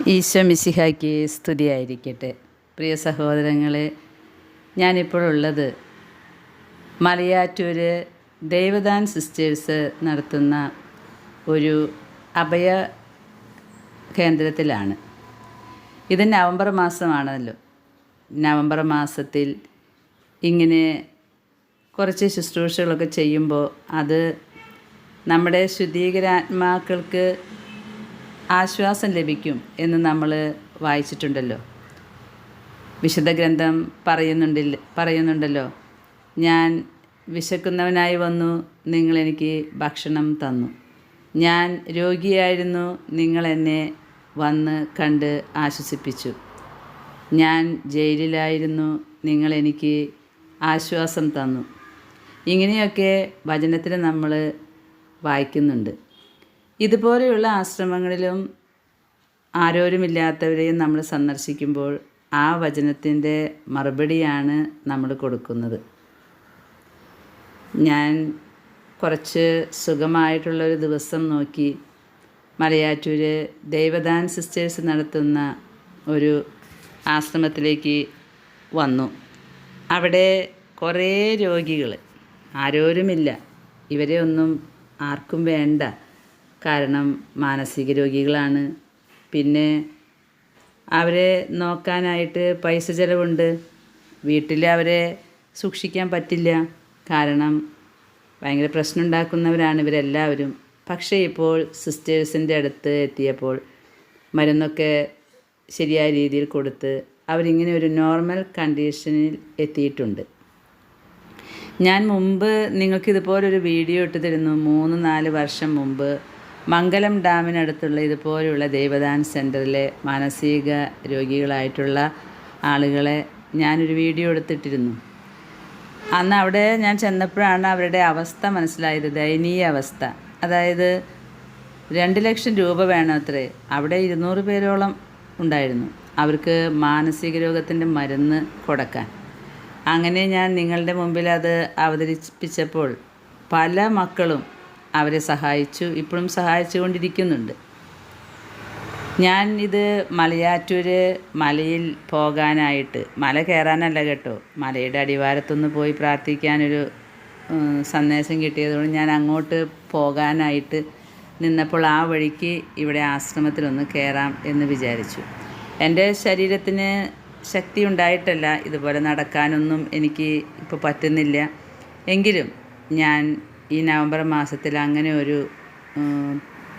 ഈശോ മിശിഹായ്ക്ക് സ്തുതിയായിരിക്കട്ടെ. പ്രിയ സഹോദരങ്ങളെ ഞാനിപ്പോഴുള്ളത് മലയാറ്റൂർ ദൈവദാൻ സിസ്റ്റേഴ്സ് നടത്തുന്ന ഒരു അഭയ കേന്ദ്രത്തിലാണ്. ഇത് നവംബർ മാസമാണല്ലോ. നവംബർ മാസത്തിൽ ഇങ്ങനെ കുറച്ച് ശുശ്രൂഷകളൊക്കെ ചെയ്യുമ്പോൾ അത് നമ്മുടെ ശുദ്ധീകരാത്മാക്കൾക്ക് ആശ്വാസം ലഭിക്കും എന്ന് നമ്മൾ വായിച്ചിട്ടുണ്ടല്ലോ. വിശുദ്ധ ഗ്രന്ഥം പറയുന്നുണ്ടില്ല പറയുന്നുണ്ടല്ലോ. ഞാൻ വിശക്കുന്നവനായി വന്നു നിങ്ങൾ എനിക്ക് ഭക്ഷണം തന്നു. ഞാൻ രോഗിയായിരുന്നു നിങ്ങൾ എന്നെ വന്ന് കണ്ട് ആശ്വസിപ്പിച്ചു. ഞാൻ ജയിലിലായിരുന്നു നിങ്ങൾ എനിക്ക് ആശ്വാസം തന്നു. ഇങ്ങനെയൊക്കെ വചനത്തിൽ നമ്മൾ വായിക്കുന്നുണ്ട്. ഇതുപോലെയുള്ള ആശ്രമങ്ങളിലും ആരോരുമില്ലാത്തവരെയും നമ്മൾ സന്ദർശിക്കുമ്പോൾ ആ വചനത്തിന്റെ മറുപടിയാണ് നമ്മൾ കൊടുക്കുന്നത്. ഞാൻ കുറച്ച് സുഖമായിട്ടുള്ളൊരു ദിവസം നോക്കി മലയാറ്റൂർ ദൈവദാൻ സിസ്റ്റേഴ്സ് നടത്തുന്ന ഒരു ആശ്രമത്തിലേക്ക് വന്നു. അവിടെ കുറേ രോഗികൾ ആരോരുമില്ല. ഇവരെ ഒന്നും ആർക്കും വേണ്ട. കാരണം മാനസിക രോഗികളാണ്. പിന്നെ അവരെ നോക്കാനായിട്ട് പൈസ ചിലവുണ്ട്. വീട്ടിൽ അവരെ സൂക്ഷിക്കാൻ പറ്റില്ല. കാരണം ഭയങ്കര പ്രശ്നം ഉണ്ടാക്കുന്നവരാണ് ഇവരെല്ലാവരും. പക്ഷേ ഇപ്പോൾ സിസ്റ്റേഴ്സിന്റെ അടുത്ത് എത്തിയപ്പോൾ മരുന്നൊക്കെ ശരിയായ രീതിയിൽ കൊടുത്ത് അവരിങ്ങനെ ഒരു നോർമൽ കണ്ടീഷനിൽ എത്തിയിട്ടുണ്ട്. ഞാൻ മുമ്പ് നിങ്ങൾക്കിതുപോലൊരു വീഡിയോ ഇട്ടു തരുന്നു. മൂന്ന് നാല് വർഷം മുമ്പ് മംഗലം ഡാമിനടുത്തുള്ള ഇതുപോലെയുള്ള ദേവദാൻ സെന്ററിലെ മാനസിക രോഗികളായിട്ടുള്ള ആളുകളെ ഞാനൊരു വീഡിയോ എടുത്തിട്ടിരുന്നു. അന്ന് അവിടെ ഞാൻ ചെന്നപ്പോഴാണ് അവരുടെ അവസ്ഥ മനസ്സിലായത് ദയനീയ അവസ്ഥ. അതായത് രണ്ട് ലക്ഷം രൂപ വേണമത്രേ അവിടെ ഇരുന്നൂറ് പേരോളം ഉണ്ടായിരുന്നു അവർക്ക് മാനസിക രോഗത്തിന്റെ മരുന്ന് കൊടുക്കാൻ. അങ്ങനെ ഞാൻ നിങ്ങളുടെ മുമ്പിൽ അത് അവതരിപ്പിച്ചപ്പോൾ പല മക്കളും അവരെ സഹായിച്ചു. ഇപ്പോഴും സഹായിച്ചു കൊണ്ടിരിക്കുന്നുണ്ട് ഞാൻ ഇത് മലയാറ്റൂർ മലയിൽ പോകാനായിട്ട് മല കയറാനല്ല കേട്ടോ മലയുടെ അടിവാരത്തൊന്ന് പോയി പ്രാർത്ഥിക്കാനൊരു സന്ദേശം കിട്ടിയതുകൊണ്ട് ഞാൻ അങ്ങോട്ട് പോകാനായിട്ട് നിന്നപ്പോൾ ആ വഴിക്ക് ഇവിടെ ആശ്രമത്തിലൊന്ന് കയറാം എന്ന് വിചാരിച്ചു. എന്റെ ശരീരത്തിന് ശക്തി ഉണ്ടായിട്ടല്ല ഇതുപോലെ നടക്കാനൊന്നും എനിക്ക് ഇപ്പോൾ പറ്റുന്നില്ല. എങ്കിലും ഞാൻ ഈ നവംബർ മാസത്തിൽ അങ്ങനെ ഒരു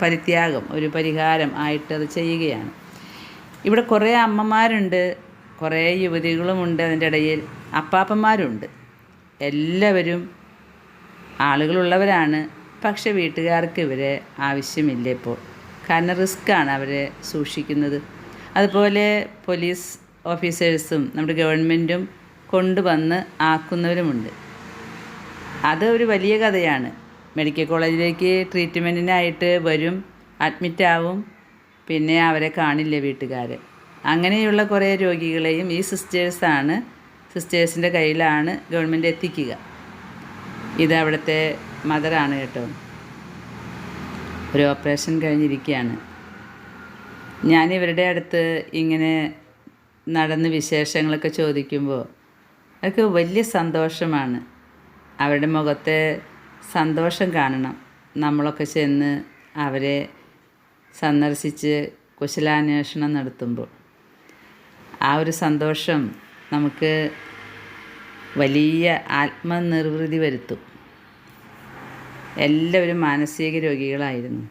പരിത്യാഗം ഒരു പരിഹാരം ആയിട്ട് അത് ചെയ്യുകയാണ്. ഇവിടെ കുറേ അമ്മമാരുണ്ട് കുറേ യുവതികളുമുണ്ട് അതിന്റെ ഇടയിൽ അപ്പാപ്പന്മാരുണ്ട്. എല്ലാവരും ആളുകളുള്ളവരാണ് പക്ഷെ വീട്ടുകാർക്ക് ഇവരെ ആവശ്യമില്ല ഇപ്പോൾ. കാരണം റിസ്ക്കാണ് അവരെ സൂക്ഷിക്കുന്നത്. അതുപോലെ പോലീസ് ഓഫീസേഴ്സും നമ്മുടെ ഗവൺമെന്റും കൊണ്ടുവന്ന് ആക്കുന്നവരുമുണ്ട്. അത് ഒരു വലിയ കഥയാണ്. മെഡിക്കൽ കോളേജിലേക്ക് ട്രീറ്റ്മെന്റിനായിട്ട് വരും അഡ്മിറ്റ് ആവും പിന്നെ അവരെ കാണില്ല വീട്ടുകാർ അങ്ങനെയുള്ള കുറേ രോഗികളെയും ഈ സിസ്റ്റേഴ്സാണ് സിസ്റ്റേഴ്സിന്റെ കയ്യിലാണ് ഗവൺമെന്റ് എത്തിക്കുക. ഇത് അവിടുത്തെ മദറാണ് കേട്ടോ. ഒരു ഓപ്പറേഷൻ കഴിഞ്ഞിരിക്കുകയാണ്. ഞാൻ ഇവരുടെ അടുത്ത് ഇങ്ങനെ നടന്ന് വിശേഷങ്ങളൊക്കെ ചോദിക്കുമ്പോൾ അതൊക്കെ വലിയ സന്തോഷമാണ്. അവരുടെ മുഖത്തെ സന്തോഷം കാണണം. നമ്മളൊക്കെ ചെന്ന് അവരെ സന്ദർശിച്ച് കുശലാന്വേഷണം നടത്തുമ്പോൾ ആ ഒരു സന്തോഷം നമുക്ക് വലിയ ആത്മനിർവൃതി വരുത്തും. എല്ലാവരും മാനസിക രോഗികളായിരുന്നു.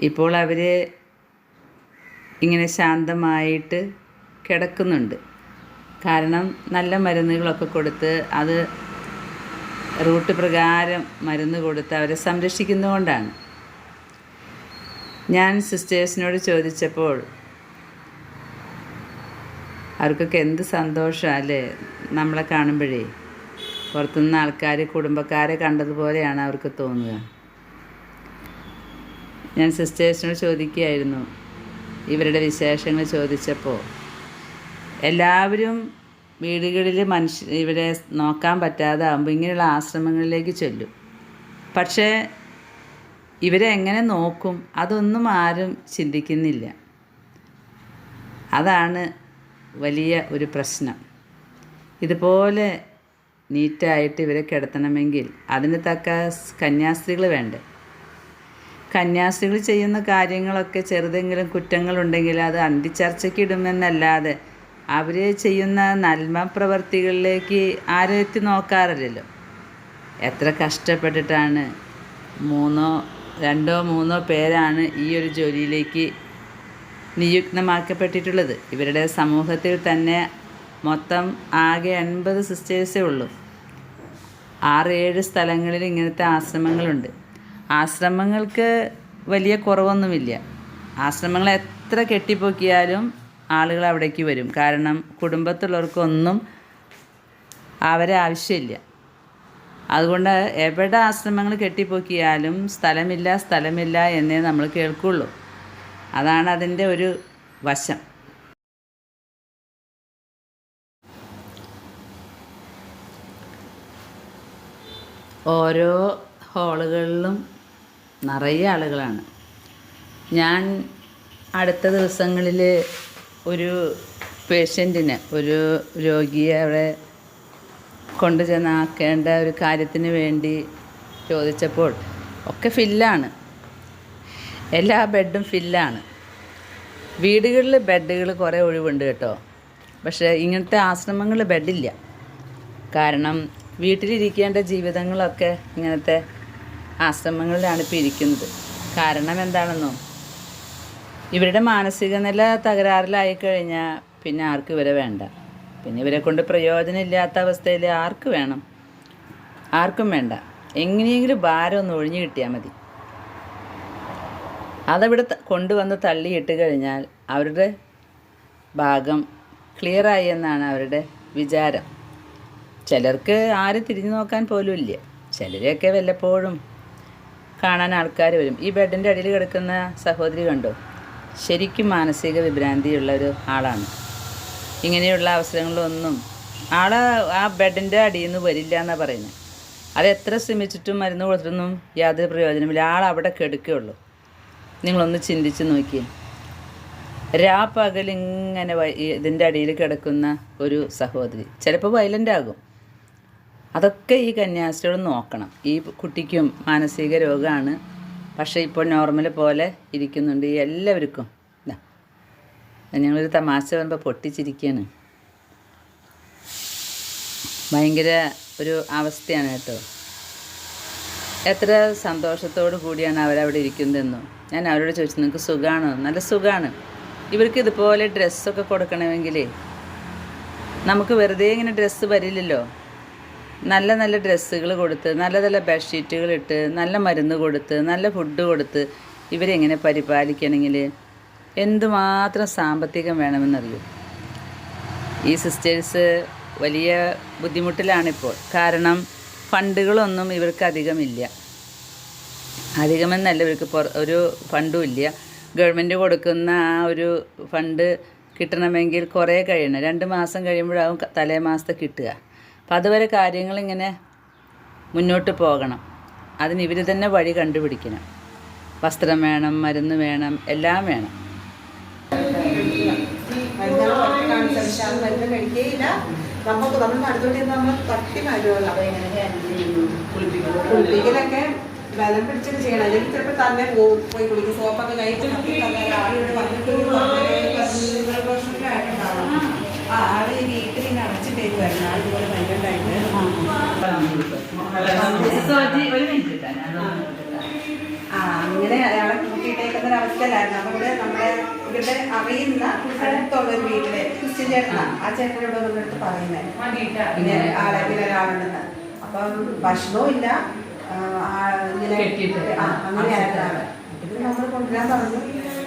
ഇപ്പോൾ അവർ ഇങ്ങനെ ശാന്തമായിട്ട് കിടക്കുന്നുണ്ട്. കാരണം നല്ല മരുന്നുകളൊക്കെ കൊടുത്ത് അത് റൂട്ട് പ്രകാരം മരുന്ന് കൊടുത്ത് അവരെ സംരക്ഷിക്കുന്നതുകൊണ്ടാണ്. ഞാൻ സിസ്റ്റേഴ്സിനോട് ചോദിച്ചപ്പോൾ അവർക്കൊക്കെ എന്ത് സന്തോഷമാണ് അല്ലേ നമ്മളെ കാണുമ്പോഴേ? പുറത്തുനിന്ന് ആൾക്കാർ കുടുംബക്കാരെ കണ്ടതുപോലെയാണ് അവർക്ക് തോന്നുക. ഞാൻ സിസ്റ്റേഴ്സിനോട് ചോദിക്കുകയായിരുന്നു. ഇവരുടെ വിശേഷങ്ങൾ ചോദിച്ചപ്പോൾ എല്ലാവരും വീടുകളിൽ മനുഷ്യ ഇവരെ നോക്കാൻ പറ്റാതെ ആകുമ്പോൾ ഇങ്ങനെയുള്ള ആശ്രമങ്ങളിലേക്ക് ചൊല്ലും. പക്ഷേ ഇവരെ എങ്ങനെ നോക്കും അതൊന്നും ആരും ചിന്തിക്കുന്നില്ല. അതാണ് വലിയ ഒരു പ്രശ്നം. ഇതുപോലെ നീറ്റായിട്ട് ഇവരെ കിടത്തണമെങ്കിൽ അതിന് തക്ക കന്യാസ്ത്രീകൾ വേണ്ടേ? കന്യാസ്ത്രീകൾ ചെയ്യുന്ന കാര്യങ്ങളൊക്കെ ചെറുതെങ്കിലും കുറ്റങ്ങളുണ്ടെങ്കിൽ അത് അന്തിച്ചർച്ചയ്ക്ക് ഇടുമെന്നല്ലാതെ അവർ ചെയ്യുന്ന നന്മ പ്രവർത്തികളിലേക്ക് ആരും എത്തി നോക്കാറില്ലല്ലോ? എത്ര കഷ്ടപ്പെട്ടിട്ടാണ് മൂന്നോ രണ്ടോ മൂന്നോ പേരാണ് ഈ ഒരു ജോലിയിലേക്ക് നിയുക്തമാക്കപ്പെട്ടിട്ടുള്ളത്. ഇവരുടെ സമൂഹത്തിൽ തന്നെ മൊത്തം ആകെ എൺപത് സിസ്റ്റേഴ്സേ ഉള്ളൂ. ആറ് ഏഴ് സ്ഥലങ്ങളിൽ ഇങ്ങനത്തെ ആശ്രമങ്ങളുണ്ട്. ആശ്രമങ്ങൾക്ക് വലിയ കുറവൊന്നുമില്ല. ആശ്രമങ്ങൾ എത്ര കെട്ടിപ്പൊക്കിയാലും ആളുകൾ അവിടേക്ക് വരും. കാരണം കുടുംബത്തിലുള്ളവർക്കൊന്നും അവരെ ആവശ്യമില്ല. അതുകൊണ്ട് എവിടെ ആശ്രമങ്ങൾ കെട്ടിപ്പൊക്കിയാലും സ്ഥലമില്ല സ്ഥലമില്ല എന്നേ നമ്മൾ കേൾക്കുള്ളൂ. അതാണ് അതിന്റെ ഒരു വശം. ഓരോ ഹോളുകളിലും നിറയെ ആളുകളാണ്. ഞാൻ അടുത്ത ദിവസങ്ങളിൽ ഒരു പേഷ്യന്റിനെ ഒരു രോഗിയെ അവിടെ കൊണ്ടു ചെന്നാക്കേണ്ട ഒരു കാര്യത്തിന് വേണ്ടി ചോദിച്ചപ്പോൾ ഒക്കെ ഫില്ലാണ്. എല്ലാ ബെഡും ഫില്ലാണ്. വീടുകളിൽ ബെഡുകൾ കുറേ ഒഴിവുണ്ട് കേട്ടോ. പക്ഷേ ഇങ്ങനത്തെ ആശ്രമങ്ങളിൽ ബെഡില്ല. കാരണം വീട്ടിലിരിക്കേണ്ട ജീവിതങ്ങളൊക്കെ ഇങ്ങനത്തെ ആശ്രമങ്ങളിലാണ് ഇപ്പോൾ ഇരിക്കുന്നത്. കാരണം എന്താണെന്നോ? ഇവരുടെ മാനസിക നില തകരാറിലായി കഴിഞ്ഞാൽ പിന്നെ ആർക്കും ഇവരെ വേണ്ട. പിന്നെ ഇവരെ കൊണ്ട് പ്രയോജനമില്ലാത്ത അവസ്ഥയിൽ ആർക്ക് വേണം? ആർക്കും വേണ്ട. എങ്ങനെയെങ്കിലും ഭാരം ഒന്ന് ഒഴിഞ്ഞു കിട്ടിയാൽ മതി. അതവിടെ കൊണ്ടുവന്ന് തള്ളിയിട്ട് കഴിഞ്ഞാൽ അവരുടെ ഭാഗം ക്ലിയറായി എന്നാണ് അവരുടെ വിചാരം. ചിലർക്ക് ആരും തിരിഞ്ഞു നോക്കാൻ പോലും ഇല്ല. ചിലരെയൊക്കെ വല്ലപ്പോഴും കാണാൻ ആൾക്കാർ വരും. ഈ ബെഡിന്റെ അടിയിൽ കിടക്കുന്ന സഹോദരി കണ്ടോ? ശരിക്കും മാനസിക വിഭ്രാന്തിയുള്ള ഒരു ആളാണ്. ഇങ്ങനെയുള്ള അവസരങ്ങളൊന്നും ആൾ ആ ബെഡിന്റെ അടിയിൽ നിന്ന് വരില്ല എന്നാണ് പറയുന്നത് അത് എത്ര ശ്രമിച്ചിട്ടും മരുന്ന് കൊടുത്തിട്ടൊന്നും യാതൊരു പ്രയോജനമില്ല. ആൾ അവിടെ കെടുക്കുകയുള്ളൂ. നിങ്ങളൊന്ന് ചിന്തിച്ച് നോക്കിയേ. രാപ്പകൽ ഇങ്ങനെ ഇതിന്റെ അടിയിൽ കിടക്കുന്ന ഒരു സഹോദരി. ചിലപ്പോൾ വയലന്റ് ആകും. അതൊക്കെ ഈ കന്യാസ്ത്രീകൾ നോക്കണം. ഈ കുട്ടിക്കും മാനസിക രോഗമാണ് പക്ഷേ ഇപ്പോൾ നോർമൽ പോലെ ഇരിക്കുന്നുണ്ട് ഈ എല്ലാവർക്കും. ഞങ്ങളൊരു തമാശ പറയുമ്പോൾ പൊട്ടിച്ചിരിക്കുകയാണ് ഭയങ്കര ഒരു അവസ്ഥയാണ് കേട്ടോ. എത്ര സന്തോഷത്തോടു കൂടിയാണ് അവരവിടെ ഇരിക്കുന്നതെന്നോ. ഞാൻ അവരോട് ചോദിച്ചു നിങ്ങൾക്ക് സുഖമാണോ നല്ല സുഖമാണ് ഇവർക്ക് ഇതുപോലെ ഡ്രസ്സൊക്കെ കൊടുക്കണമെങ്കിൽ നമുക്ക് വെറുതെ ഇങ്ങനെ ഡ്രസ്സ് വരില്ലല്ലോ. നല്ല നല്ല ഡ്രസ്സുകൾ കൊടുത്ത് നല്ല നല്ല ബെഡ്ഷീറ്റുകൾ ഇട്ട് നല്ല മരുന്ന് കൊടുത്ത് നല്ല ഫുഡ് കൊടുത്ത് ഇവരെങ്ങനെ പരിപാലിക്കണമെങ്കിൽ എന്തുമാത്രം സാമ്പത്തികം വേണമെന്നറിയൂ? ഈ സിസ്റ്റേഴ്സ് വലിയ ബുദ്ധിമുട്ടിലാണിപ്പോൾ. കാരണം ഫണ്ടുകളൊന്നും ഇവർക്ക് അധികമില്ല. അധികമെന്നല്ല ഇവർക്ക് ഒരു ഫണ്ടും ഇല്ല. ഗവൺമെന്റ് കൊടുക്കുന്ന ആ ഒരു ഫണ്ട് കിട്ടണമെങ്കിൽ കുറേ കഴിയണം. രണ്ട് മാസം കഴിയുമ്പോഴാവും തലേ മാസത്തെ കിട്ടുക. അപ്പം അതുവരെ കാര്യങ്ങളിങ്ങനെ മുന്നോട്ട് പോകണം. അതിന് ഇവർ തന്നെ വഴി കണ്ടുപിടിക്കണം. വസ്ത്രം വേണം മരുന്ന് വേണം എല്ലാം വേണം. മരുന്ന് കഴിക്കുകയില്ല നമുക്ക് നമ്മൾ അടുത്തോട്ട് നമ്മൾ തട്ടി മാറ്റുമല്ലോ കുളിപ്പിക്കലൊക്കെ ബലം പിടിച്ചിട്ട് ചെയ്യണം. അല്ലെങ്കിൽ ചിലപ്പോൾ തന്നെ പോകും പോയി കുളിക്കും. സോപ്പൊക്കെ കഴിച്ച് ആളിവിടെ വന്നിട്ട് ആ ആൾ ഈ വീട്ടിൽ ഇങ്ങനെ അടച്ചിട്ടേക്കുമായിരുന്നു ആൾ ഇതുപോലെ വൈകിട്ടായിട്ട് ആ. അങ്ങനെ അയാളെ കൂട്ടിയിട്ടേക്കുന്ന ഒരു അവസ്ഥയിലായിരുന്നു അപ്പൊ ഇവിടെ നമ്മുടെ ഇവിടെ അറിയുന്ന അടുത്തുള്ള ഒരു വീട്ടിലെ ക്രിസ്ത്യൻ ചേട്ടനാ. ആ. ചേട്ടനോട് നമ്മുടെ അടുത്ത് പറയുന്നത് പിന്നെ ആളെ പിന്നെ ഒരാളുണ്ടെന്ന് അപ്പം ഭക്ഷണവും ഇല്ല. ഇങ്ങനെ ആ, അങ്ങനെ ആയിട്ടാണ് നമ്മൾ കൊണ്ടുവരാൻ പറഞ്ഞു.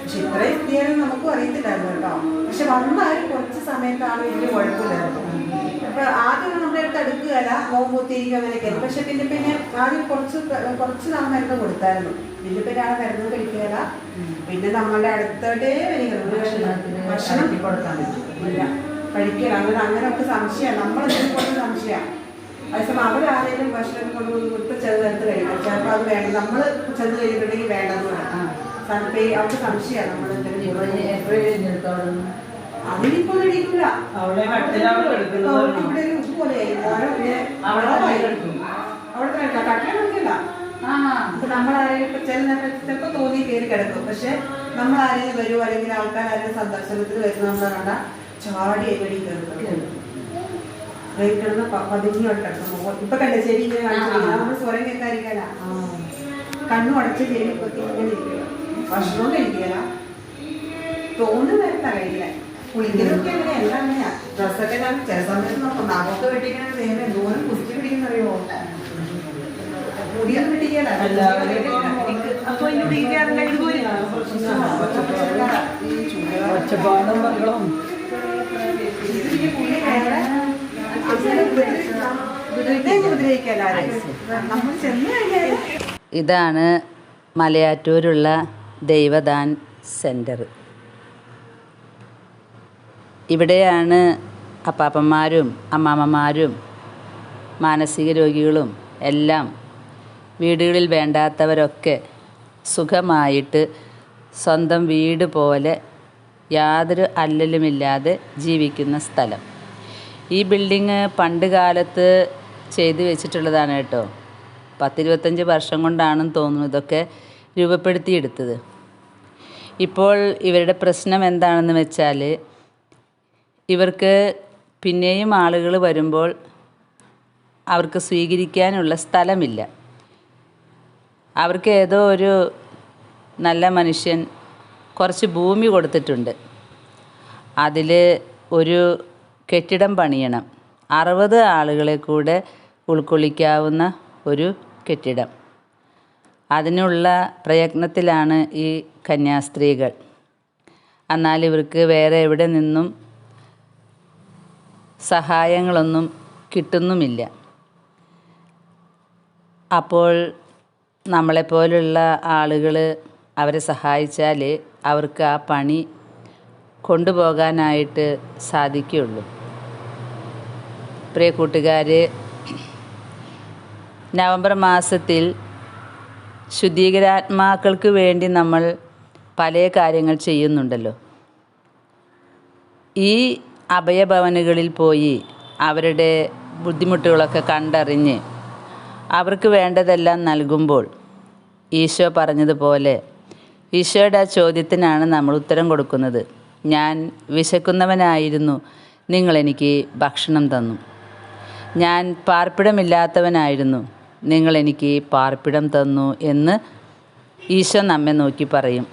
പക്ഷെ ഇത്രയും എത്തിയാലും നമുക്കും അറിയത്തില്ലായിരുന്നു കേട്ടോ. പക്ഷെ വന്നാലും കുറച്ച് സമയത്താണ് വലിയ കുഴപ്പമില്ലായിരുന്നു അപ്പൊ ആദ്യം നമ്മുടെ അടുത്ത് അടുക്കുകയല്ല നോമ്പൂത്തിരിക്കും അങ്ങനെയൊക്കെ പക്ഷെ പിന്നെ പിന്നെ ആദ്യം കുറച്ച് കുറച്ച് നാൾ മരുന്ന് കൊടുത്തായിരുന്നു. പിന്നെ പിന്നെ ആ മരുന്ന് കഴിക്കുകയല്ല. പിന്നെ നമ്മളുടെ അടുത്തോട്ടേ വരികയാണ്. ഭക്ഷണം കൊടുക്കാൻ ഇല്ല കഴിക്കുക അങ്ങനെ അങ്ങനെയൊക്കെ സംശയമാണ്. നമ്മളെ കുറച്ച് സംശയമാണ്. അതേസമയം അവരാരെങ്കിലും ഭക്ഷണം കൊണ്ടുപോയി കൊടുത്ത് ചെറുതെടുത്ത് കഴിക്കാം ചിലപ്പോൾ അത് വേണ്ട. നമ്മൾ ചെന്ന് കഴിഞ്ഞിട്ടുണ്ടെങ്കിൽ വേണ്ടെന്ന് പറയാം. അവർക്ക് സംശയമാണ് നമ്മൾ അതിനിപ്പോ അവിടെ ഇവിടെ ഒരു പിന്നെ അവിടെ. കട്ടിൽ നമ്മളാരെയും ചില തോന്നി കയറി കിടക്കും. പക്ഷെ നമ്മൾ ആരെങ്കിലും വരുമോ അല്ലെങ്കിൽ ആൾക്കാർ ആരെങ്കിലും സന്ദർശനത്തിന് വരുന്ന ചാടി എവിടെ കയറും. കിടന്ന് കിടക്കും. ഇപ്പൊ കണ്ടേ ശരി നമ്മൾ സ്വരം കേൾക്കാതിരിക്കാനാ. കണ്ണു അടച്ച് ചെവി പൊത്തി ഇങ്ങനെ ഭക്ഷണവും കഴിക്കില്ല തോന്നുന്ന നേരത്തെ കഴിക്കില്ല കുളിക്കലൊക്കെ അങ്ങനെ എല്ലാം അങ്ങനെയാ. ഡ്രസ്സൊക്കെ ഞാൻ ചില സമയത്ത് നോക്കും. നാമൊക്കെ വെട്ടിക്കണ നേരം എന്തോരം കുസ്തി പിടിക്കുന്നറിയോ? മുടിയൊന്നും വെട്ടിക്കല. അപ്പൊ ഒച്ചപ്പാടും ഇതാണ് മലയാറ്റൂരുള്ള ദൈവദാൻ സെന്റർ ഇവിടെയാണ് അപ്പാപ്പന്മാരും അമ്മാമ്മമാരും മാനസിക രോഗികളും എല്ലാം വീടുകളിൽ വേണ്ടാത്തവരൊക്കെ സുഖമായിട്ട് സ്വന്തം വീട് പോലെ യാതൊരു അല്ലലുമില്ലാതെ ജീവിക്കുന്ന സ്ഥലം. ഈ ബിൽഡിങ് പണ്ട് കാലത്ത് ചെയ്തു വെച്ചിട്ടുള്ളതാണ് കേട്ടോ. പത്തിരുപത്തഞ്ച് വർഷം കൊണ്ടാണെന്ന് തോന്നുന്നു ഇതൊക്കെ രൂപപ്പെടുത്തിയെടുത്തത്. ഇപ്പോൾ ഇവരുടെ പ്രശ്നം എന്താണെന്ന് വെച്ചാൽ ഇവർക്ക് പിന്നെയും ആളുകൾ വരുമ്പോൾ അവർക്ക് സ്വീകരിക്കാനുള്ള സ്ഥലമില്ല. അവർക്ക് ഏതോ ഒരു നല്ല മനുഷ്യൻ കുറച്ച് ഭൂമി കൊടുത്തിട്ടുണ്ട്. അതിൽ ഒരു കെട്ടിടം പണിയണം. അറുപത് ആളുകളെ കൂടെ ഉൾക്കൊള്ളിക്കാവുന്ന ഒരു കെട്ടിടം. അതിനുള്ള പ്രയത്നത്തിലാണ് ഈ കന്യാസ്ത്രീകൾ. എന്നാൽ ഇവർക്ക് വേറെ എവിടെ നിന്നും സഹായങ്ങളൊന്നും കിട്ടുന്നുമില്ല. അപ്പോൾ നമ്മളെപ്പോലുള്ള ആളുകൾ അവരെ സഹായിച്ചാൽ അവർക്ക് ആ പണി കൊണ്ടുപോകാനായിട്ട് സാധിക്കുകയുള്ളൂ. പ്രിയ കൂട്ടുകാർ നവംബർ മാസത്തിൽ ശുദ്ധീകരാത്മാക്കൾക്ക് വേണ്ടി നമ്മൾ പല കാര്യങ്ങൾ ചെയ്യുന്നുണ്ടല്ലോ. ഈ അഭയഭവനുകളിൽ പോയി അവരുടെ ബുദ്ധിമുട്ടുകളൊക്കെ കണ്ടറിഞ്ഞ് അവർക്ക് വേണ്ടതെല്ലാം നൽകുമ്പോൾ ഈശോ പറഞ്ഞതുപോലെ ഈശോയുടെ ആ ചോദ്യത്തിനാണ് നമ്മൾ ഉത്തരം കൊടുക്കുന്നത്. ഞാൻ വിശക്കുന്നവനായിരുന്നു നിങ്ങളെനിക്ക് ഭക്ഷണം തന്നു. ഞാൻ പാർപ്പിടമില്ലാത്തവനായിരുന്നു നിങ്ങളെനിക്ക് പാർപ്പിടം തന്നു എന്ന് ഈശോ നമ്മെ നോക്കി പറയും.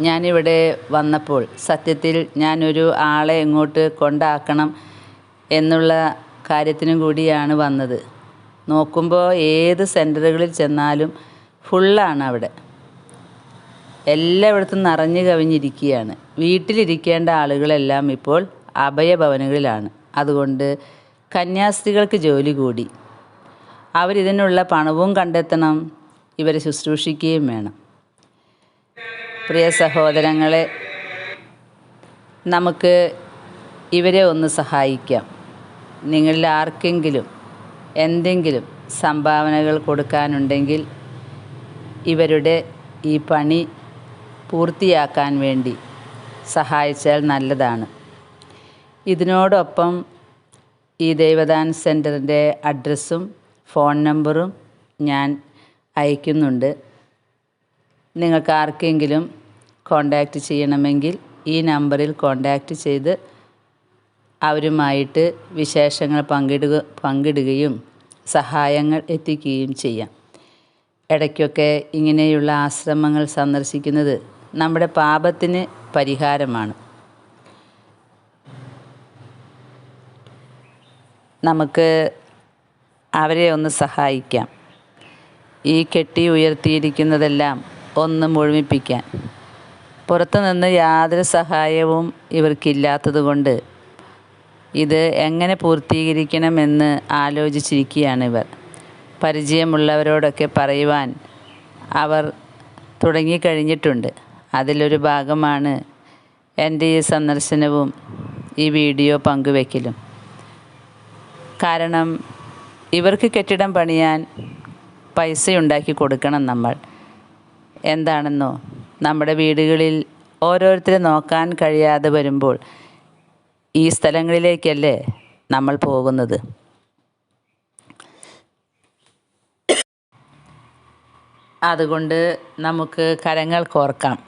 ഞാനിവിടെ വന്നപ്പോൾ സത്യത്തിൽ ഞാനൊരു ആളെ എങ്ങോട്ട് കൊണ്ടാക്കണം എന്നുള്ള കാര്യത്തിനും കൂടിയാണ് വന്നത്. നോക്കുമ്പോൾ ഏത് സെന്ററുകളിൽ ചെന്നാലും ഫുള്ളാണ് അവിടെ. എല്ലായിടത്തും നിറഞ്ഞു കവിഞ്ഞിരിക്കുകയാണ്. വീട്ടിലിരിക്കേണ്ട ആളുകളെല്ലാം ഇപ്പോൾ അഭയഭവനുകളിലാണ് അതുകൊണ്ട് കന്യാസ്ത്രീകൾക്ക് ജോലി കൂടി. അവരിതിനുള്ള പണവും കണ്ടെത്തണം. ഇവരെ ശുശ്രൂഷിക്കുകയും വേണം. പ്രിയ സഹോദരങ്ങളെ നമുക്ക് ഇവരെ ഒന്ന് സഹായിക്കാം. നിങ്ങളിൽ ആർക്കെങ്കിലും എന്തെങ്കിലും സംഭാവനകൾ കൊടുക്കാനുണ്ടെങ്കിൽ ഇവരുടെ ഈ പണി പൂർത്തിയാക്കാൻ വേണ്ടി സഹായിച്ചാൽ നല്ലതാണ്. ഇതിനോടൊപ്പം ഈ ദൈവദാൻ സെന്ററിന്റെ അഡ്രസ്സും ഫോൺ നമ്പറും ഞാൻ അയക്കുന്നുണ്ട്. നിങ്ങൾക്ക് ആർക്കെങ്കിലും കോണ്ടാക്റ്റ് ചെയ്യണമെങ്കിൽ ഈ നമ്പറിൽ കോണ്ടാക്റ്റ് ചെയ്ത് അവരുമായിട്ട് വിശേഷങ്ങൾ പങ്കിടുക പങ്കിടുകയും സഹായങ്ങൾ എത്തിക്കുകയും ചെയ്യാം. ഇടയ്ക്കൊക്കെ ഇങ്ങനെയുള്ള ആശ്രമങ്ങൾ സന്ദർശിക്കുന്നത് നമ്മുടെ പാപത്തിന് പരിഹാരമാണ്. നമുക്ക് അവരെ ഒന്ന് സഹായിക്കാം. ഈ കെട്ടി ഉയർത്തിയിരിക്കുന്നതെല്ലാം ഒന്ന് മുഴുമിപ്പിക്കാൻ. പുറത്തുനിന്ന് യാതൊരു സഹായവും ഇവർക്കില്ലാത്തതുകൊണ്ട് ഇത് എങ്ങനെ പൂർത്തീകരിക്കണമെന്ന് ആലോചിച്ചിരിക്കുകയാണ് ഇവർ പരിചയമുള്ളവരോടൊക്കെ പറയുവാൻ അവർ തുടങ്ങിക്കഴിഞ്ഞിട്ടുണ്ട്. അതിലൊരു ഭാഗമാണ് എന്റെ ഈ സന്ദർശനവും ഈ വീഡിയോ പങ്കുവെക്കലും. കാരണം ഇവർക്ക് കെട്ടിടം പണിയാൻ പൈസ ഉണ്ടാക്കി കൊടുക്കണം നമ്മൾ. എന്താണെന്നോ? നമ്മുടെ വീടുകളിൽ ഓരോരുത്തരെ നോക്കാൻ കഴിയാതെ വരുമ്പോൾ ഈ സ്ഥലങ്ങളിലേക്കല്ലേ നമ്മൾ പോകുന്നത്? അതുകൊണ്ട് നമുക്ക് കരങ്ങൾ കോർക്കാം.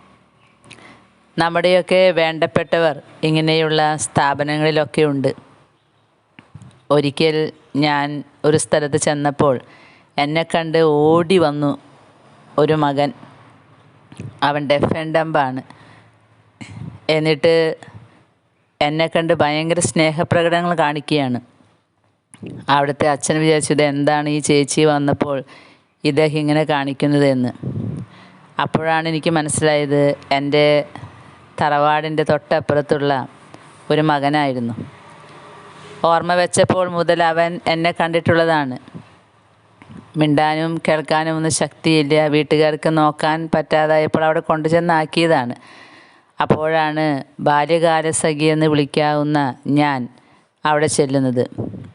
നമ്മുടെയൊക്കെ വേണ്ടപ്പെട്ടവർ ഇങ്ങനെയുള്ള സ്ഥാപനങ്ങളിലൊക്കെ ഉണ്ട്. ഒരിക്കൽ ഞാൻ ഒരു സ്ഥലത്ത് ചെന്നപ്പോൾ എന്നെ കണ്ട് ഓടി വന്നു ഒരു മകൻ. അവൻ ഡെഫ് ആൻഡ് ഡംബാണ് എന്നിട്ട് എന്നെ കണ്ട് ഭയങ്കര സ്നേഹപ്രകടനങ്ങൾ കാണിക്കുകയാണ്. അവിടുത്തെ അച്ഛൻ വിചാരിച്ചത് എന്താണ് ഈ ചേച്ചി വന്നപ്പോൾ ഇദ്ദേഹം ഇങ്ങനെ കാണിക്കുന്നത് എന്ന് അപ്പോഴാണ് എനിക്ക് മനസ്സിലായത് എന്റെ തറവാടിന്റെ തൊട്ടപ്പുറത്തുള്ള ഒരു മകനായിരുന്നു. ഓർമ്മ വെച്ചപ്പോൾ മുതൽ അവൻ എന്നെ കണ്ടിട്ടുള്ളതാണ്. മിണ്ടാനും കേൾക്കാനും ഒന്നും ശക്തിയില്ല. വീട്ടുകാർക്ക് നോക്കാൻ പറ്റാതായപ്പോൾ അവിടെ കൊണ്ടുചെന്നാക്കിയതാണ്. അപ്പോഴാണ് ബാല്യകാല സഖി എന്ന് വിളിക്കാവുന്ന ഞാൻ അവിടെ ചെല്ലുന്നത്.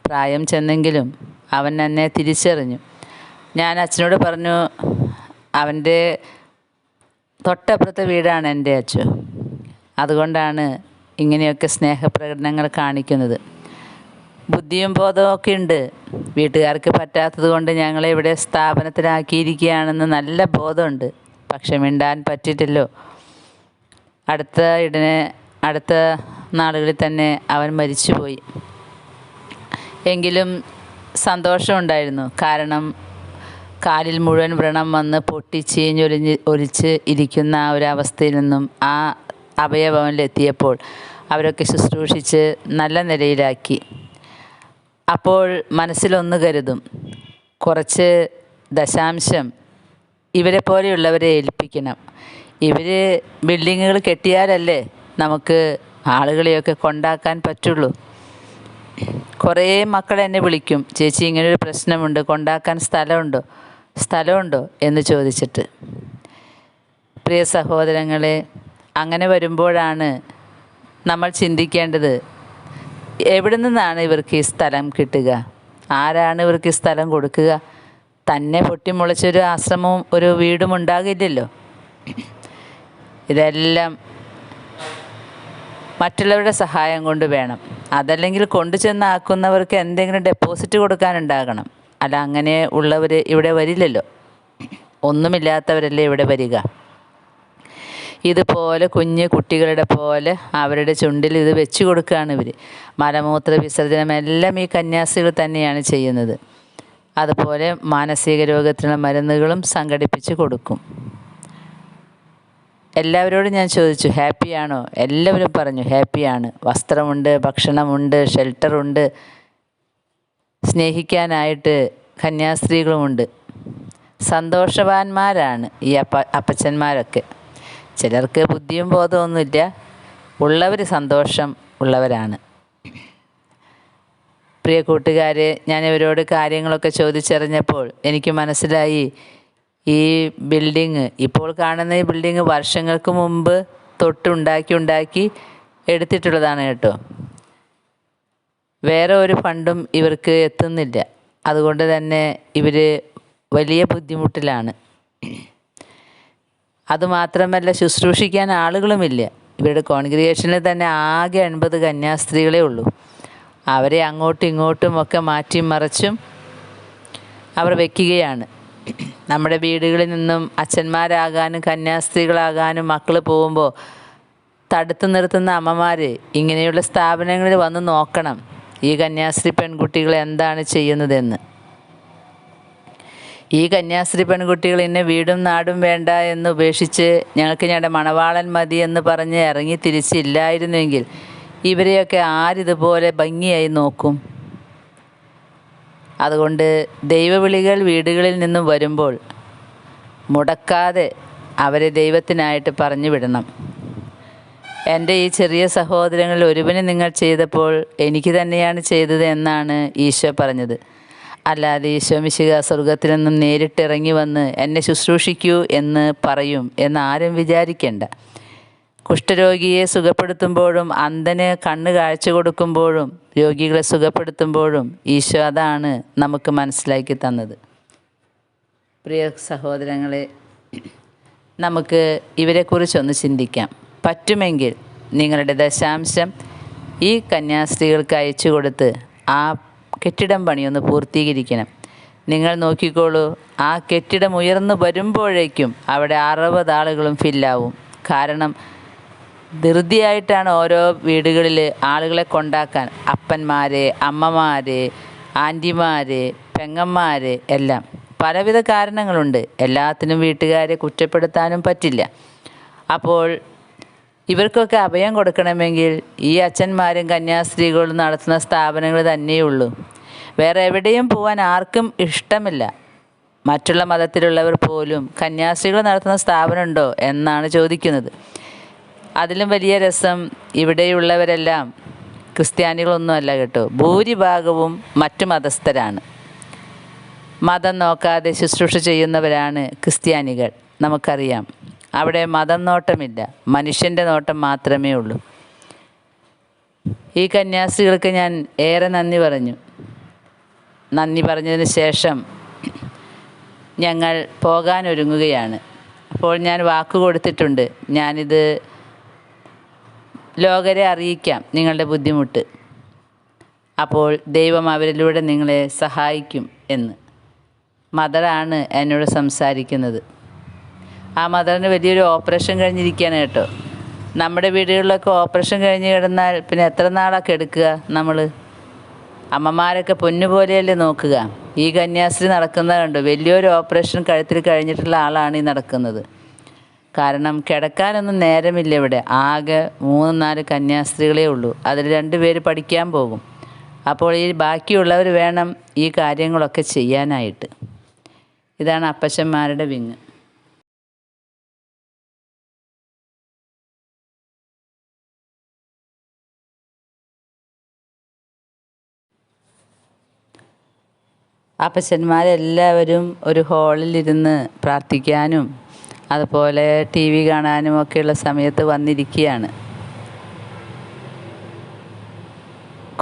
പ്രായം ചെന്നെങ്കിലും അവൻ എന്നെ തിരിച്ചറിഞ്ഞു. ഞാൻ അച്ഛനോട് പറഞ്ഞു അവന്റെ തൊട്ടപ്പുറത്തെ വീടാണ് എന്റെ അച്ഛൻ. അതുകൊണ്ടാണ് ഇങ്ങനെയൊക്കെ സ്നേഹപ്രകടനങ്ങൾ കാണിക്കുന്നത്. ബുദ്ധിയും ബോധമൊക്കെ ഉണ്ട്. വീട്ടുകാർക്ക് പറ്റാത്തത് കൊണ്ട് ഞങ്ങളെ ഇവിടെ സ്ഥാപനത്തിലാക്കിയിരിക്കുകയാണെന്ന് നല്ല ബോധമുണ്ട്. പക്ഷെ മിണ്ടാൻ പറ്റിയിട്ടല്ലോ. അടുത്ത ഇടനെ അടുത്ത നാളുകളിൽ തന്നെ അവൻ മരിച്ചുപോയി. എങ്കിലും സന്തോഷമുണ്ടായിരുന്നു കാരണം കാലിൽ മുഴുവൻ വ്രണം വന്ന് പൊട്ടി ചീഞ്ഞൊലിഞ്ഞ് ഒലിച്ച് ഇരിക്കുന്ന ആ ഒരു അവസ്ഥയിൽ നിന്നും ആ അഭയഭവനിലെത്തിയപ്പോൾ അവരൊക്കെ ശുശ്രൂഷിച്ച് നല്ല നിലയിലാക്കി. അപ്പോൾ മനസ്സിലൊന്ന് കരുതും. കുറച്ച് ദശാംശം ഇവരെ പോലെയുള്ളവരെ ഏൽപ്പിക്കണം. ഇവർ ബിൽഡിങ്ങുകൾ കെട്ടിയാലല്ലേ നമുക്ക് ആളുകളെയൊക്കെ കൊണ്ടാക്കാൻ പറ്റുള്ളൂ. കുറേ മക്കൾ എന്നെ വിളിക്കും. ചേച്ചി ഇങ്ങനൊരു പ്രശ്നമുണ്ട്. കൊണ്ടാക്കാൻ സ്ഥലമുണ്ടോ? സ്ഥലമുണ്ടോ? എന്ന് ചോദിച്ചിട്ട്. പ്രിയ സഹോദരങ്ങളെ അങ്ങനെ വരുമ്പോഴാണ് നമ്മൾ ചിന്തിക്കേണ്ടത് എവിടെ നിന്നാണ് ഇവർക്ക് ഈ സ്ഥലം കിട്ടുക? ആരാണ് ഇവർക്ക് ഈ സ്ഥലം കൊടുക്കുക? തന്നെ പൊട്ടിമുളച്ചൊരു ആശ്രമവും ഒരു വീടും ഉണ്ടാകില്ലല്ലോ. ഇതെല്ലാം മറ്റുള്ളവരുടെ സഹായം കൊണ്ട് വേണം. അതല്ലെങ്കിൽ കൊണ്ടു ചെന്നാക്കുന്നവർക്ക് എന്തെങ്കിലും ഡെപ്പോസിറ്റ് കൊടുക്കാനുണ്ടാകണം. അല്ല അങ്ങനെ ഉള്ളവർ ഇവിടെ വരില്ലല്ലോ. ഒന്നുമില്ലാത്തവരല്ലേ ഇവിടെ വരിക. ഇതുപോലെ കുഞ്ഞ് കുട്ടികളുടെ പോലെ അവരുടെ ചുണ്ടിൽ ഇത് വെച്ച് കൊടുക്കുകയാണ് ഇവർ മലമൂത്ര വിസർജനം എല്ലാം ഈ കന്യാസികൾ തന്നെയാണ് ചെയ്യുന്നത്. അതുപോലെ മാനസിക രോഗത്തിനുള്ള മരുന്നുകളും സംഘടിപ്പിച്ച് കൊടുക്കും. എല്ലാവരോടും ഞാൻ ചോദിച്ചു ഹാപ്പിയാണോ എല്ലാവരും പറഞ്ഞു ഹാപ്പിയാണ് വസ്ത്രമുണ്ട് ഭക്ഷണമുണ്ട് ഷെൽട്ടറുണ്ട് സ്നേഹിക്കാനായിട്ട് കന്യാസ്ത്രീകളുമുണ്ട്. സന്തോഷവാന്മാരാണ് ഈ അപ്പ അപ്പച്ചന്മാരൊക്കെ. ചിലർക്ക് ബുദ്ധിയും ബോധമൊന്നുമില്ല. ഉള്ളവർ സന്തോഷം ഉള്ളവരാണ്. പ്രിയ കൂട്ടുകാരെ ഞാൻ ഇവരോട് കാര്യങ്ങളൊക്കെ ചോദിച്ചറിഞ്ഞപ്പോൾ എനിക്ക് മനസ്സിലായി ഈ ബിൽഡിങ് ഇപ്പോൾ കാണുന്ന ഈ ബിൽഡിങ് വർഷങ്ങൾക്ക് മുമ്പ് തൊട്ടുണ്ടാക്കി ഉണ്ടാക്കി എടുത്തിട്ടുള്ളതാണ് കേട്ടോ. വേറെ ഒരു ഫണ്ടും ഇവർക്ക് എത്തുന്നില്ല. അതുകൊണ്ട് തന്നെ ഇവർ വലിയ ബുദ്ധിമുട്ടിലാണ്. അതുമാത്രമല്ല ശുശ്രൂഷിക്കാൻ ആളുകളുമില്ല. ഇവരുടെ കോൺഗ്രിഗേഷനിൽ തന്നെ ആകെ എൺപത് കന്യാസ്ത്രീകളേ ഉള്ളൂ. അവരെ അങ്ങോട്ടും ഇങ്ങോട്ടും ഒക്കെ മാറ്റിയും മറിച്ചും അവർ വയ്ക്കുകയാണ് നമ്മുടെ വീടുകളിൽ നിന്നും അച്ഛന്മാരാകാനും കന്യാസ്ത്രീകളാകാനും മക്കൾ പോകുമ്പോൾ തടുത്തു നിർത്തുന്ന അമ്മമാർ ഇങ്ങനെയുള്ള സ്ഥാപനങ്ങളിൽ വന്ന് നോക്കണം. ഈ കന്യാസ്ത്രീ പെൺകുട്ടികൾ എന്താണ് ചെയ്യുന്നതെന്ന്. ഈ കന്യാസ്ത്രീ പെൺകുട്ടികൾ ഇന്നെ വീടും നാടും വേണ്ട എന്ന് ഉപേക്ഷിച്ച് ഞങ്ങൾക്ക് ഞങ്ങളുടെ മണവാളൻ മതി എന്ന് പറഞ്ഞ് ഇറങ്ങി തിരിച്ചില്ലായിരുന്നുവെങ്കിൽ ഇവരെയൊക്കെ ആരിതുപോലെ ഭംഗിയായി നോക്കും. അതുകൊണ്ട് ദൈവവിളികൾ വീടുകളിൽ നിന്നും വരുമ്പോൾ മുടക്കാതെ അവരെ ദൈവത്തിനായിട്ട് പറഞ്ഞു വിടണം. എന്റെ ഈ ചെറിയ സഹോദരങ്ങളിൽ ഒരുവന് നിങ്ങൾ ചെയ്തപ്പോൾ എനിക്ക് തന്നെയാണ് ചെയ്തത് എന്നാണ് ഈശോ പറഞ്ഞത്. അല്ലാതെ ശോമിശിക സ്വർഗത്തിൽ നിന്നും നേരിട്ടിറങ്ങി വന്ന് എന്നെ ശുശ്രൂഷിക്കൂ എന്ന് പറയും എന്ന് ആരും വിചാരിക്കേണ്ട. കുഷ്ഠരോഗിയെ സുഖപ്പെടുത്തുമ്പോഴും അന്ധന് കണ്ണ് കാഴ്ച കൊടുക്കുമ്പോഴും രോഗികളെ സുഖപ്പെടുത്തുമ്പോഴും ഈശോ അതാണ് നമുക്ക് മനസ്സിലാക്കി തന്നത്. പ്രിയ സഹോദരങ്ങളെ നമുക്ക് ഇവരെക്കുറിച്ചൊന്ന് ചിന്തിക്കാം. പറ്റുമെങ്കിൽ നിങ്ങളുടെ ദശാംശം ഈ കന്യാസ്ത്രീകൾക്ക് അയച്ചു കൊടുത്ത് ആ കെട്ടിടം പണിയൊന്ന് പൂർത്തീകരിക്കണം. നിങ്ങൾ നോക്കിക്കോളൂ ആ കെട്ടിടം ഉയർന്നു വരുമ്പോഴേക്കും അവിടെ അറുപത് ആളുകളും ഫില്ലാവും. കാരണം ധൃതിയായിട്ടാണ് ഓരോ വീടുകളിൽ ആളുകളെ കൊണ്ടാക്കാൻ അപ്പന്മാരെ അമ്മമാരെ ആന്റിമാരെ പെങ്ങന്മാരെ എല്ലാം. പലവിധ കാരണങ്ങളുണ്ട്. എല്ലാത്തിനും വീട്ടുകാരെ കുറ്റപ്പെടുത്താനും പറ്റില്ല. അപ്പോൾ ഇവർക്കൊക്കെ അഭയം കൊടുക്കണമെങ്കിൽ ഈ അച്ഛന്മാരും കന്യാസ്ത്രീകളും നടത്തുന്ന സ്ഥാപനങ്ങൾ തന്നെയുള്ളൂ. വേറെ എവിടെയും പോകാൻ ആർക്കും ഇഷ്ടമില്ല. മറ്റുള്ള മതത്തിലുള്ളവർ പോലും കന്യാസ്ത്രീകൾ നടത്തുന്ന സ്ഥാപനമുണ്ടോ എന്നാണ് ചോദിക്കുന്നത്. അതിലും വലിയ രസം ഇവിടെയുള്ളവരെല്ലാം ക്രിസ്ത്യാനികളൊന്നുമല്ല കേട്ടോ. ഭൂരിഭാഗവും മറ്റു മതസ്ഥരാണ്. മതം നോക്കാതെ ശുശ്രൂഷ ചെയ്യുന്നവരാണ് ക്രിസ്ത്യാനികൾ. നമുക്കറിയാം. അവിടെ മതം നോട്ടമില്ല. മനുഷ്യന്റെ നോട്ടം മാത്രമേ ഉള്ളൂ. ഈ കന്യാസ്ത്രീകൾക്ക് ഞാൻ ഏറെ നന്ദി പറഞ്ഞു. നന്ദി പറഞ്ഞതിന് ശേഷം ഞങ്ങൾ പോകാനൊരുങ്ങുകയാണ്. അപ്പോൾ ഞാൻ വാക്ക് കൊടുത്തിട്ടുണ്ട്. ഞാനിത് ലോകരെ അറിയിക്കാം നിങ്ങളുടെ ബുദ്ധിമുട്ട്. അപ്പോൾ ദൈവം അവരിലൂടെ നിങ്ങളെ സഹായിക്കും എന്ന്. മദറാണ് എന്നോട് സംസാരിക്കുന്നത്. ആ മദറിന് വലിയൊരു ഓപ്പറേഷൻ കഴിഞ്ഞിരിക്കുകയാണ് കേട്ടോ. നമ്മുടെ വീടുകളിലൊക്കെ ഓപ്പറേഷൻ കഴിഞ്ഞ് കിടന്നാൽ പിന്നെ എത്ര നാളൊക്കെ എടുക്കുക നമ്മൾ അമ്മമാരൊക്കെ പൊന്നുപോലെയല്ലേ നോക്കുക. ഈ കന്യാസ്ത്രീ നടക്കുന്നത് കണ്ടു? വലിയൊരു ഓപ്പറേഷൻ കഴുത്തിൽ കഴിഞ്ഞിട്ടുള്ള ആളാണ് ഈ നടക്കുന്നത്. കാരണം കിടക്കാനൊന്നും നേരമില്ല ഇവിടെ. ആകെ മൂന്ന് നാല് കന്യാസ്ത്രീകളേ ഉള്ളൂ. അതിൽ രണ്ട് പേര് പഠിക്കാൻ പോകും. അപ്പോൾ ഈ ബാക്കിയുള്ളവർ വേണം ഈ കാര്യങ്ങളൊക്കെ ചെയ്യാനായിട്ട്. ഇതാണ് അപ്പച്ചന്മാരുടെ വിങ്ങ് അപ്പച്ചന്മാരെല്ലാവരും ഒരു ഹാളിലിരുന്ന് പ്രാർത്ഥിക്കാനും അതുപോലെ ടി വി കാണാനും ഒക്കെയുള്ള സമയത്ത് വന്നിരിക്കുകയാണ്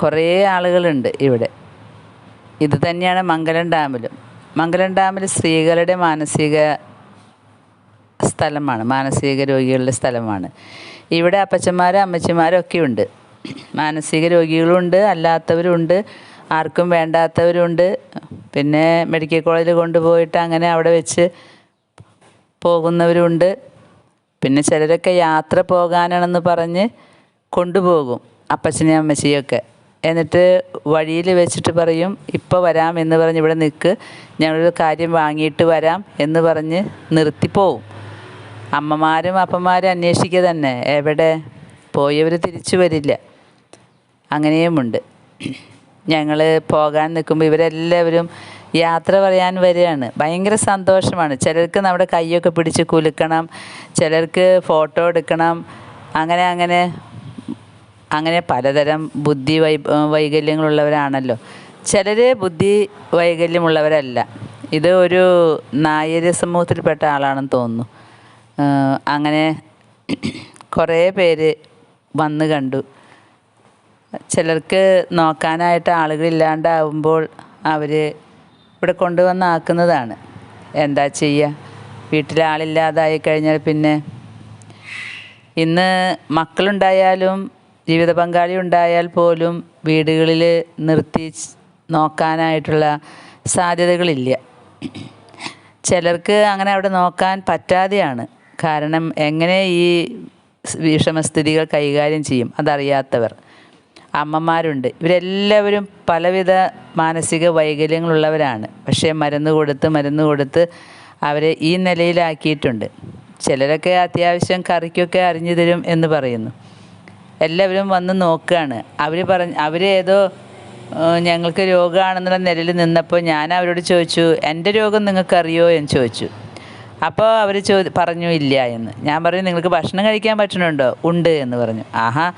കുറേ ആളുകളുണ്ട് ഇവിടെ. ഇത് തന്നെയാണ് മംഗലം ഡാമിലും. മംഗലം ഡാമിൽ സ്ത്രീകളുടെ മാനസിക സ്ഥലമാണ് മാനസിക രോഗികളുടെ സ്ഥലമാണ്. ഇവിടെ അപ്പച്ചന്മാരും അമ്മച്ചിമാരും ഒക്കെ ഉണ്ട് മാനസിക രോഗികളുണ്ട് അല്ലാത്തവരുണ്ട്. ആർക്കും വേണ്ടാത്തവരുണ്ട്. പിന്നെ മെഡിക്കൽ കോളേജിൽ കൊണ്ടുപോയിട്ട് അങ്ങനെ അവിടെ വെച്ച് പോകുന്നവരുണ്ട്. പിന്നെ ചിലരൊക്കെ യാത്ര പോകാനാണെന്ന് പറഞ്ഞ് കൊണ്ടുപോകും അപ്പച്ചനെയും അമ്മച്ചിയൊക്കെ. എന്നിട്ട് വഴിയിൽ വെച്ചിട്ട് പറയും ഇപ്പോൾ വരാം എന്ന് പറഞ്ഞ് ഇവിടെ നിൽക്ക്. ഞങ്ങളൊരു കാര്യം വാങ്ങിയിട്ട് വരാം എന്ന് പറഞ്ഞ് നിർത്തിപ്പോവും അമ്മമാരും അപ്പന്മാരും അന്വേഷിക്കുക തന്നെ. എവിടെ? പോയവർ തിരിച്ചു വരില്ല. അങ്ങനെയുമുണ്ട്. ഞങ്ങൾ പോകാൻ നിൽക്കുമ്പോൾ ഇവരെല്ലാവരും യാത്ര പറയാൻ വരികയാണ്. ഭയങ്കര സന്തോഷമാണ്. ചിലർക്ക് നമ്മുടെ കൈയൊക്കെ പിടിച്ച് കുലുക്കണം ചിലർക്ക് ഫോട്ടോ എടുക്കണം അങ്ങനെ അങ്ങനെ. അങ്ങനെ പലതരം ബുദ്ധി വൈ വൈകല്യങ്ങളുള്ളവരാണല്ലോ. ചിലർ ബുദ്ധി വൈകല്യമുള്ളവരല്ല. ഇത് ഒരു നായർ സമൂഹത്തിൽപ്പെട്ട ആളാണെന്ന് തോന്നുന്നു. അങ്ങനെ കുറേ പേര് വന്ന് കണ്ടു. ചിലർക്ക് നോക്കാനായിട്ട് ആളുകളില്ലാണ്ടാവുമ്പോൾ അവർ ഇവിടെ കൊണ്ടുവന്ന് ആക്കുന്നതാണ്. എന്താ ചെയ്യുക വീട്ടിലാളില്ലാതായി കഴിഞ്ഞാൽ പിന്നെ ഇന്ന് മക്കളുണ്ടായാലും ജീവിത പങ്കാളി ഉണ്ടായാൽ പോലും വീടുകളിൽ നിർത്തി നോക്കാനായിട്ടുള്ള സാധ്യതകളില്ല. ചിലർക്ക് അങ്ങനെ അവിടെ നോക്കാൻ പറ്റാതെയാണ്. കാരണം എങ്ങനെ ഈ വിഷമസ്ഥിതികൾ കൈകാര്യം ചെയ്യും? അതറിയാത്തവർ. അമ്മമാരുണ്ട്. ഇവരെല്ലാവരും പലവിധ മാനസിക വൈകല്യങ്ങളുള്ളവരാണ്. പക്ഷേ മരുന്ന് കൊടുത്ത് മരുന്ന് കൊടുത്ത് അവരെ ഈ നിലയിലാക്കിയിട്ടുണ്ട്. ചിലരൊക്കെ അത്യാവശ്യം കറിക്കൊക്കെ അറിഞ്ഞു തരും എന്ന് പറയുന്നു. എല്ലാവരും വന്ന് നോക്കുകയാണ് അവർ പറഞ്ഞ് അവരേതോ ഞങ്ങൾക്ക് രോഗമാണെന്നുള്ള നിലയിൽ നിന്നപ്പോൾ ഞാൻ അവരോട് ചോദിച്ചു എന്റെ രോഗം നിങ്ങൾക്കറിയോ? എന്ന് ചോദിച്ചു. അപ്പോൾ അവർ ചോ പറഞ്ഞു ഇല്ല എന്ന്. ഞാൻ പറഞ്ഞു നിങ്ങൾക്ക് ഭക്ഷണം കഴിക്കാൻ പറ്റണുണ്ടോ ഉണ്ട് എന്ന് പറഞ്ഞു. ആഹാ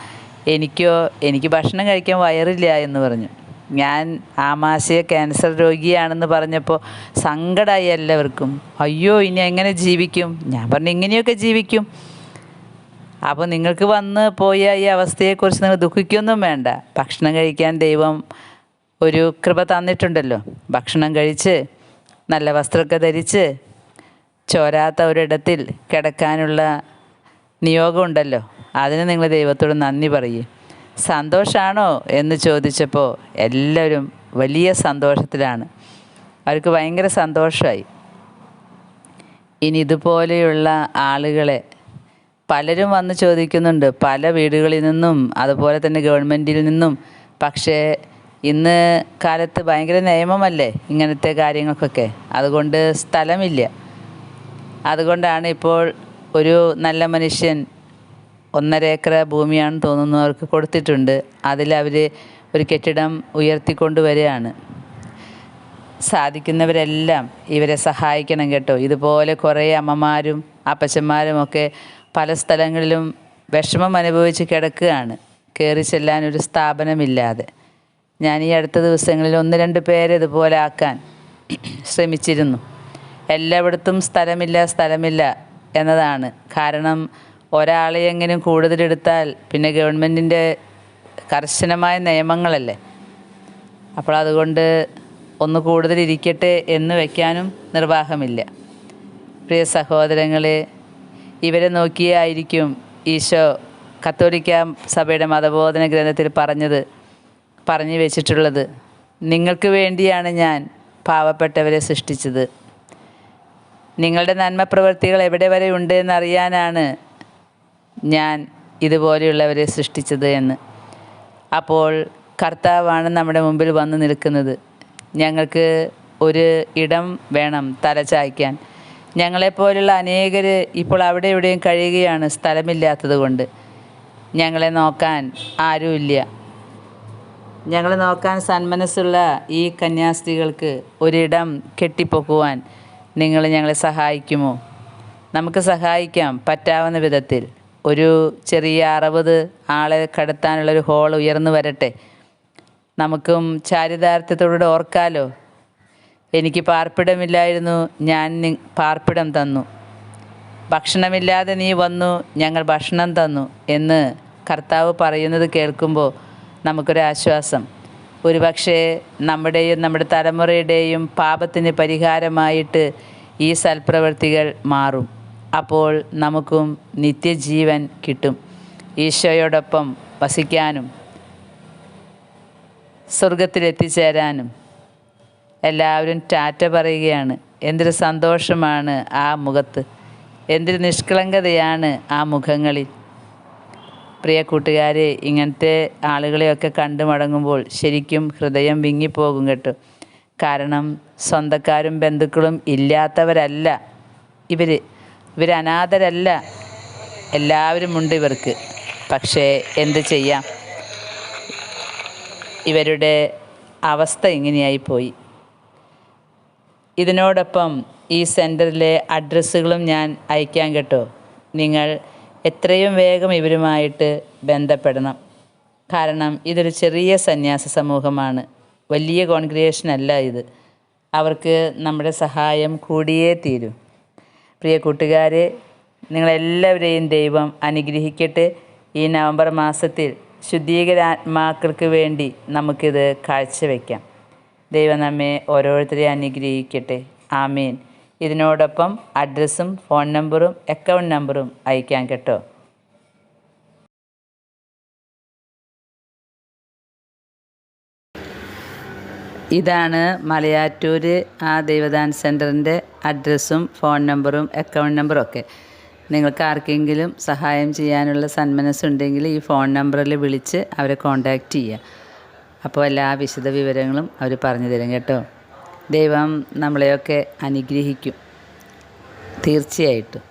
എനിക്കോ എനിക്ക് ഭക്ഷണം കഴിക്കാൻ വയറില്ല എന്ന് പറഞ്ഞു. ഞാൻ ആമാശയ ക്യാൻസർ രോഗിയാണെന്ന് പറഞ്ഞപ്പോൾ സങ്കടമായി എല്ലാവർക്കും. അയ്യോ ഇനി എങ്ങനെ ജീവിക്കും? ഞാൻ പറഞ്ഞു ഇങ്ങനെയൊക്കെ ജീവിക്കും. അപ്പോൾ നിങ്ങൾക്ക് വന്ന് പോയ ഈ അവസ്ഥയെക്കുറിച്ച് നിങ്ങൾ ദുഃഖിക്കൊന്നും വേണ്ട. ഭക്ഷണം കഴിക്കാൻ ദൈവം ഒരു കൃപ തന്നിട്ടുണ്ടല്ലോ. ഭക്ഷണം കഴിച്ച് നല്ല വസ്ത്രമൊക്കെ ധരിച്ച് ചോരാത്ത ഒരിടത്തിൽ കിടക്കാനുള്ള നിയോഗമുണ്ടല്ലോ അതിന് നിങ്ങൾ ദൈവത്തോട് നന്ദി പറയും. സന്തോഷമാണോ എന്ന് ചോദിച്ചപ്പോൾ എല്ലാവരും വലിയ സന്തോഷത്തിലാണ്. അവർക്ക് ഭയങ്കര സന്തോഷമായി ഇനി ഇതുപോലെയുള്ള ആളുകളെ പലരും വന്ന് ചോദിക്കുന്നുണ്ട്. പല വീടുകളിൽ നിന്നും അതുപോലെ തന്നെ ഗവൺമെന്റിൽ നിന്നും. പക്ഷേ ഇന്ന് കാലത്ത് ഭയങ്കര നിയമമല്ലേ ഇങ്ങനത്തെ കാര്യങ്ങൾക്കൊക്കെ? അതുകൊണ്ട് സ്ഥലമില്ല. അതുകൊണ്ടാണ് ഇപ്പോൾ ഒരു നല്ല മനുഷ്യൻ ഒന്നര ഏക്കർ ഭൂമിയാണെന്ന് തോന്നുന്നവർക്ക് കൊടുത്തിട്ടുണ്ട്. അതിൽ അവർ ഒരു കെട്ടിടം ഉയർത്തിക്കൊണ്ട് വരികയാണ് സാധിക്കുന്നവരെല്ലാം ഇവരെ സഹായിക്കണം കേട്ടോ. ഇതുപോലെ കുറേ അമ്മമാരും അപ്പച്ചന്മാരും ഒക്കെ പല സ്ഥലങ്ങളിലും വിഷമം അനുഭവിച്ച് കിടക്കുകയാണ്. കയറി ചെല്ലാൻ ഒരു സ്ഥാപനമില്ലാതെ. ഞാൻ ഈ അടുത്ത ദിവസങ്ങളിൽ ഒന്ന് രണ്ട് പേരെ ഇതുപോലെ ആക്കാൻ ശ്രമിച്ചിരുന്നു. എല്ലായിടത്തും സ്ഥലമില്ല സ്ഥലമില്ല എന്നതാണ് കാരണം ഒരാളെ എങ്കിലും കൂടുതലെടുത്താൽ പിന്നെ ഗവൺമെന്റിന്റെ കർശനമായ നിയമങ്ങളല്ലേ? അപ്പോൾ അതുകൊണ്ട് ഒന്ന് കൂടുതലിരിക്കട്ടെ എന്ന് വയ്ക്കാനും നിർവാഹമില്ല. പ്രിയ സഹോദരങ്ങളെ ഇവരെ നോക്കിയായിരിക്കും ഈശോ കത്തോലിക്ക സഭയുടെ മതബോധന ഗ്രന്ഥത്തിൽ പറഞ്ഞത് പറഞ്ഞു വെച്ചിട്ടുള്ളത്. നിങ്ങൾക്ക് വേണ്ടിയാണ് ഞാൻ പാവപ്പെട്ടവരെ സൃഷ്ടിച്ചത്. നിങ്ങളുടെ നന്മ പ്രവൃത്തികൾ എവിടെ വരെ ഉണ്ട് എന്നറിയാനാണ് ഞാൻ ഇതുപോലെയുള്ളവരെ സൃഷ്ടിച്ചത് എന്ന്. അപ്പോൾ കർത്താവാണ് നമ്മുടെ മുമ്പിൽ വന്ന് നിൽക്കുന്നത്. ഞങ്ങൾക്ക് ഒരു ഇടം വേണം തലചായ്ക്കാൻ ഞങ്ങളെപ്പോലുള്ള അനേകർ ഇപ്പോൾ അവിടെ എവിടെയും കഴിയുകയാണ് സ്ഥലമില്ലാത്തത് കൊണ്ട്. ഞങ്ങളെ നോക്കാൻ ആരുമില്ല. ഞങ്ങളെ നോക്കാൻ സന്മനസ്സുള്ള ഈ കന്യാസ്ത്രീകൾക്ക് ഒരിടം കെട്ടിപ്പൊക്കുവാൻ നിങ്ങൾ ഞങ്ങളെ സഹായിക്കുമോ? നമുക്ക് സഹായിക്കാം പറ്റാവുന്ന വിധത്തിൽ. ഒരു ചെറിയ അറുപത് ആളെ കടത്താനുള്ളൊരു ഹോൾ ഉയർന്നു വരട്ടെ. നമുക്കും ചാരിതാർത്ഥ്യത്തോടെ ഓർക്കാലോ. എനിക്ക് പാർപ്പിടമില്ലായിരുന്നു ഞാൻ പാർപ്പിടം തന്നു. ഭക്ഷണമില്ലാതെ നീ വന്നു ഞങ്ങൾ ഭക്ഷണം തന്നു എന്ന് കർത്താവ് പറയുന്നത് കേൾക്കുമ്പോൾ നമുക്കൊരാശ്വാസം ഒരുപക്ഷെ നമ്മുടെയും നമ്മുടെ തലമുറയുടെയും പാപത്തിന് പരിഹാരമായിട്ട് ഈ സൽപ്രവൃത്തികൾ മാറും. അപ്പോൾ നമുക്കും നിത്യജീവൻ കിട്ടും. ഈശോയോടൊപ്പം വസിക്കാനും സ്വർഗത്തിലെത്തിച്ചേരാനും എല്ലാവരും ടാറ്റ പറയുകയാണ് എന്തൊരു സന്തോഷമാണ് ആ മുഖത്ത്. എന്തൊരു നിഷ്കളങ്കതയാണ് ആ മുഖങ്ങളിൽ. പ്രിയ കൂട്ടുകാരെ ഇങ്ങനത്തെ ആളുകളെയൊക്കെ കണ്ടു മടങ്ങുമ്പോൾ ശരിക്കും ഹൃദയം വിങ്ങിപ്പോകും കേട്ടോ. കാരണം സ്വന്തക്കാരും ബന്ധുക്കളും ഇല്ലാത്തവരല്ല ഇവർ ഇവർ എല്ലാവരുമുണ്ട് ഇവർക്ക്. പക്ഷേ എന്ത് ചെയ്യാം? ഇവരുടെ അവസ്ഥ ഇങ്ങനെയായി പോയി ഇതിനോടൊപ്പം ഈ സെന്ററിലെ അഡ്രസ്സുകളും ഞാൻ അയക്കാൻ കേട്ടോ. നിങ്ങൾ എത്രയും വേഗം ഇവരുമായിട്ട് ബന്ധപ്പെടണം. കാരണം ഇതൊരു ചെറിയ സന്യാസ സമൂഹമാണ്. വലിയ കോൺഗ്രിഗേഷൻ അല്ല ഇത്. അവർക്ക് നമ്മുടെ സഹായം കൂടിയേ തീരൂ. പ്രിയ കൂട്ടുകാരെ നിങ്ങളെല്ലാവരെയും ദൈവം അനുഗ്രഹിക്കട്ടെ. ഈ നവംബർ മാസത്തിൽ ശുദ്ധീകരാത്മാക്കൾക്ക് വേണ്ടി നമുക്കിത് കാഴ്ചവെക്കാം. ദൈവം നമ്മെ ഓരോരുത്തരെയും അനുഗ്രഹിക്കട്ടെ. ആമീൻ. ഇതിനോടൊപ്പം അഡ്രസ്സും ഫോൺ നമ്പറും അക്കൗണ്ട് നമ്പറും അയക്കാം കേട്ടോ. ഇതാണ് മലയാറ്റൂർ ആ ദൈവദാൻ സെന്ററിന്റെ അഡ്രസ്സും ഫോൺ നമ്പറും അക്കൗണ്ട് നമ്പറും ഒക്കെ നിങ്ങൾക്ക് ആർക്കെങ്കിലും സഹായം ചെയ്യാനുള്ള സന്മനസ്സുണ്ടെങ്കിൽ ഈ ഫോൺ നമ്പറിൽ വിളിച്ച് അവരെ കോണ്ടാക്റ്റ് ചെയ്യുക. അപ്പോൾ എല്ലാ വിശദ വിവരങ്ങളും അവർ പറഞ്ഞു തരും കേട്ടോ. ദൈവം നമ്മളെയൊക്കെ അനുഗ്രഹിക്കും. തീർച്ചയായിട്ടും.